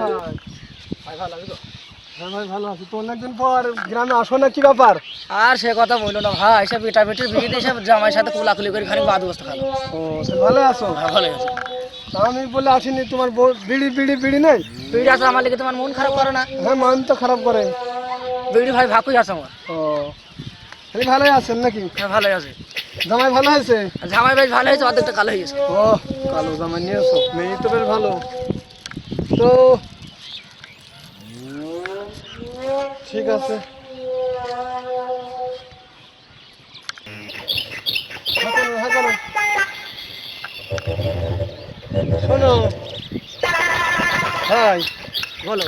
ভাই ভাই ভালো আছো হ্যাঁ ভাই ভালো আছি। তো অনেকদিন পর গ্রামে আসো না কি ব্যাপার? আর সে কথা বলল না ভাই সব বেটা বেটির বিয়ে দিয়ে সব জামাইয়ের সাথে কোলাকুলি করে খানিক বাদ বসতে খালো। ও ভালো আছো? হ্যাঁ ভালো আছে। আমি বলে আসিনি তোমার বিড়ি বিড়ি বিড়ি নেই? বিড়ি আছে আমার লেগে তোমার মন খারাপ করো না। হ্যাঁ মন তো খারাপ করে। বিড়ি ভাই ভাকুই আছে আমার। ও ভালোই আছেন নাকি? হ্যাঁ ভালোই আছে। জামাই ভালো হয়েছে? জামাই বেশ ভালো হয়েছে অর্ধেকটা কালো হয়ে গেছে। ও কালো জামাই নিয়ে এসো মেয়ে তো বেশ ভালো। তো ঠিক আছে। শোনো। হাই, বলো।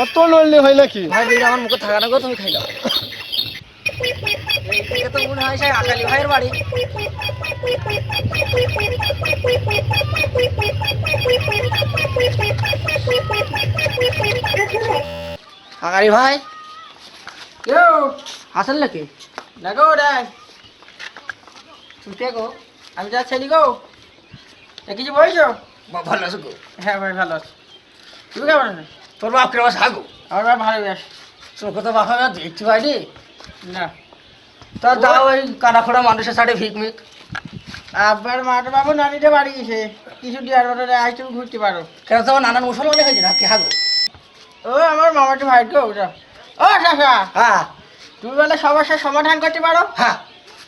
অত নড়লে হয় নাকি? ভাই আমার মুখে থাকা না তুমি খাইলাও এই তো মনে হয় সেই আকালি ভাইয়ের বাড়ি। আকালি ভাই আসেন নাকি? দেখো ওটাই। ছুটে গো আমি যা ছেলি গো। কিছু বলছো? ভালো আছো গো? হ্যাঁ ভাই ভালো আছো। তুমি কেমন আছো? তোর বাপ কেমন থাকো আমার বাপ ভালো আছে। তোর কথা বাপ দেখতে পাইনি? না। তা যাও ওই কানা খোড়া মানুষের সাথে ভিক মিক আব্বার মাটা বাবু নানিতে বাড়ি গেছে। কিছু দেওয়ার মতো আজ তুমি ঘুরতে পারো। কেন তোমার নানান মুসলমানে হয়েছে না কে হাগো। ও আমার মামাটি ভাই ওটা। ও চাষা হ্যাঁ। তুমি বলে সমস্যার সমাধান করতে পারো? হ্যাঁ।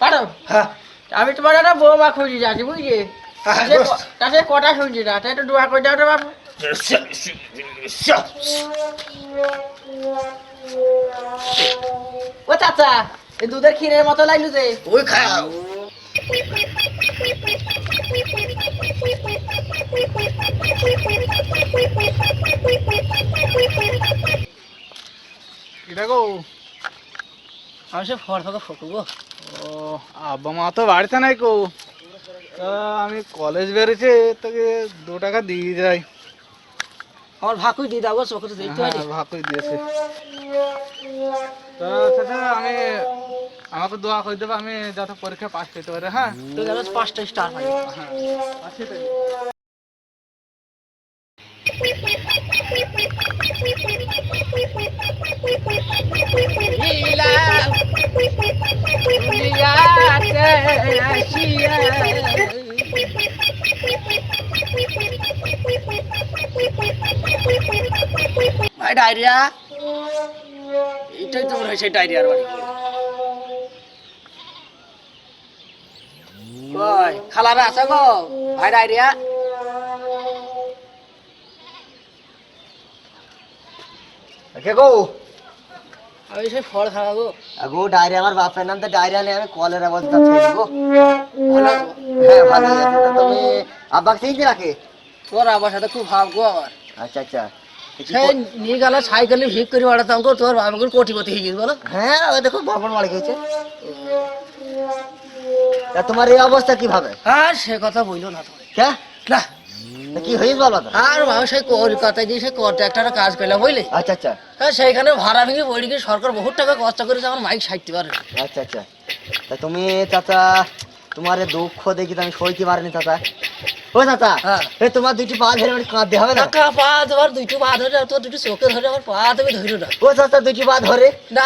পারো? হ্যাঁ। আমি তোমার একটা বৌমা খুঁজি যাচ্ছি বুঝলি? হ্যাঁ। তাতে কটা শুনছি না তাই একটু দোয়া করে দাও তো বাবু। ও চাচা। এই দুধের ক্ষীরের মতো লাগল যে। ওই খাও এটা গো। আমি সে ফর ফাঁকা ফকুবো ও আব্বা মা তো বাড়িতে নাই কো তা আমি কলেজ বেরোছে তোকে দু টাকা দিয়ে যাই। আমার ভাকুই দিয়ে দাও চোখে তো দেখতে পাইনি হ্যাঁ, দিয়েছে তা চাচা আমি আমাকে দোয়া করে দেবো আমি যাতে পরীক্ষা পাস করতে পারি হ্যাঁ তো গেল পাঁচটা স্টার পাই হ্যাঁ আছি তাই ভাই ডায়রিয়া। এটাই তো মনে হয় সেই ডায়রিয়ার বাড়ি। কই খালারা আছে গো? ভাই ডায়রিয়া? কে গো। আমি সেই ফল খাওয়া গো। গো ডায়রিয়া আমার বাপের নাম তো ডায়রিয়া নেই আমি কলেরা বলতে ছেলে গো। হ্যাঁ ভালো তুমি আব্বাকে চিনতে রাখে তোর আমার সাথে খুব ভাব গো আমার। আচ্ছা আচ্ছা। নিয়ে গেল সাইকেলে ভিক করে বাড়াতাম গো তোর বাবা কোটিপতি হয়ে গেছে বলো। হ্যাঁ ওই দেখো গেছে। তা তোমার এই অবস্থা কীভাবে? আর সে কথা বইলো না তুমি কে? না। কি হয়েছে বলো আর বাবা সেই কলকাতায় গিয়ে সেই কন্ট্রাক্টারে কাজ পেলাম বুঝলি? আচ্ছা আচ্ছা। হ্যাঁ সেইখানে ভাড়া ভেঙে পড়ে গিয়ে সরকার বহুত টাকা কষ্ট করেছে আমার মাইক সাইতে পারে আচ্ছা আচ্ছা। তা তুমি চাচা তোমার দুঃখ দেখি তো আমি সইতে পারিনি চাচা। ও দাদা এ তোমার দুটি পা ধরে আমার কাঁদতে হবে না? কাকা পা ধর দুইটো পা ধরে তোর দুটি চোখে ধরে আমার পা তুমি ধরে না। ও দাদা দুটি পা ধরে। না,